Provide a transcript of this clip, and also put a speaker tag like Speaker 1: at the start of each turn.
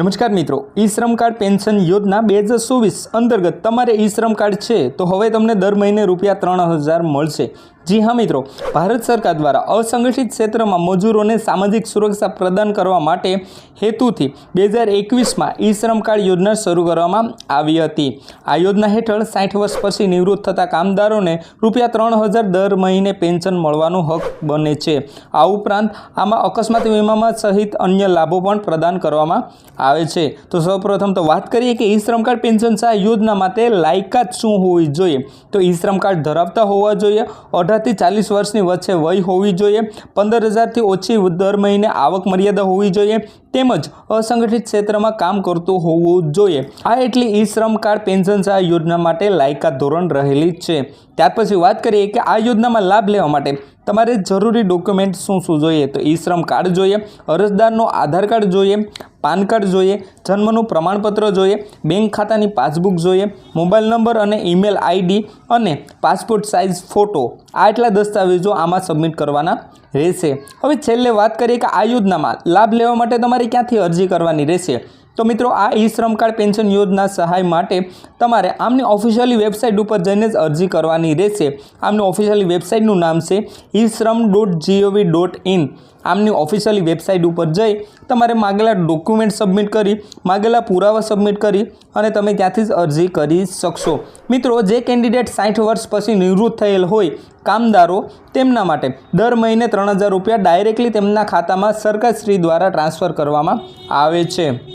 Speaker 1: નમસ્કાર મિત્રો, ઈ શ્રમ કાર્ડ પેન્શન યોજના બે હજાર ચોવીસ અંતર્ગત તમારે ઈ શ્રમ કાર્ડ છે, તો હવે તમને દર મહિને રૂપિયા ત્રણ હજાર મળશે. જી હા મિત્રો, ભારત સરકાર દ્વારા અસંગઠિત ક્ષેત્રમાં મજૂરોને સામાજિક સુરક્ષા પ્રદાન કરવા માટે હેતુથી બે હજાર એકવીસમાં ઈ શ્રમ કાર્ડ યોજના શરૂ કરવામાં આવી હતી. આ યોજના હેઠળ સાઠ વર્ષ પછી નિવૃત્ત થતા કામદારોને રૂપિયા ત્રણ હજાર દર મહિને પેન્શન મળવાનો હક બને છે. આ ઉપરાંત આમાં અકસ્માત વીમામાં સહિત અન્ય લાભો પણ પ્રદાન કરવામાં આવે છે. તો સૌપ્રથમ તો વાત કરીએ કે ઈ શ્રમ કાર્ડ પેન્શન સહાય યોજના માટે લાયકાત શું હોવી જોઈએ? તો ઈ શ્રમ કાર્ડ ધરાવતા હોવા જોઈએ. અઢારથી ચાલીસ વર્ષની વચ્ચે વય હોવી જોઈએ. પંદર હજારથી ઓછી દર મહિને આવક મર્યાદા હોવી જોઈએ. તેમજ અસંગઠિત ક્ષેત્રમાં કામ કરતું હોવું જોઈએ. આ એટલી ઈ શ્રમ કાર્ડ પેન્શન સહાય યોજના માટે લાયકાત ધોરણ રહેલી છે. ત્યાર પછી વાત કરીએ કે આ યોજનામાં લાભ લેવા માટે તમારે જરૂરી ડોક્યુમેન્ટ શું શું જોઈએ? તો ઈ શ્રમ કાર્ડ જોઈએ, અરજદારનો આધાર કાર્ડ જોઈએ પાન કાર્ડ જોઈએ, જન્મનું પ્રમાણપત્ર જોઈએ, બેંક ખાતાની પાસબુક જોઈએ, મોબાઈલ નંબર અને ઈમેલ આઈડી અને પાસપોર્ટ સાઇઝ ફોટો. આ એટલા દસ્તાવેજો આમાં સબમિટ કરવાના રહેશે. હવે છેલ્લે વાત કરીએ કે આ યોજનામાં લાભ લેવા માટે તમારે ક્યાંથી અરજી કરવાની રહેશે? તો મિત્રો, આ ઈ શ્રમ કાર્ડ પેન્શન યોજના સહાય માટે તમારે આમની ઓફિશિયલી વેબસાઇટ ઉપર જઈને જ અરજી કરવાની રહેશે. આમની ઓફિશિયલી વેબસાઇટનું નામ છે e Shram dot G O V dot in. આમની ઓફિશિયલી વેબસાઇટ ઉપર જઈ તમારે માગેલા ડોક્યુમેન્ટ સબમિટ કરી, માગેલા પુરાવા સબમિટ કરી અને તમે ત્યાંથી જ અરજી કરી શકશો. મિત્રો, જે કેન્ડિડેટ સાઠ વર્ષ પછી નિવૃત્ત થયેલ હોય, કામદારો તેમના માટે દર મહિને ત્રણ હજાર રૂપિયા ડાયરેક્ટલી તેમના ખાતામાં સરકારશ્રી દ્વારા ટ્રાન્સફર કરવામાં આવે છે.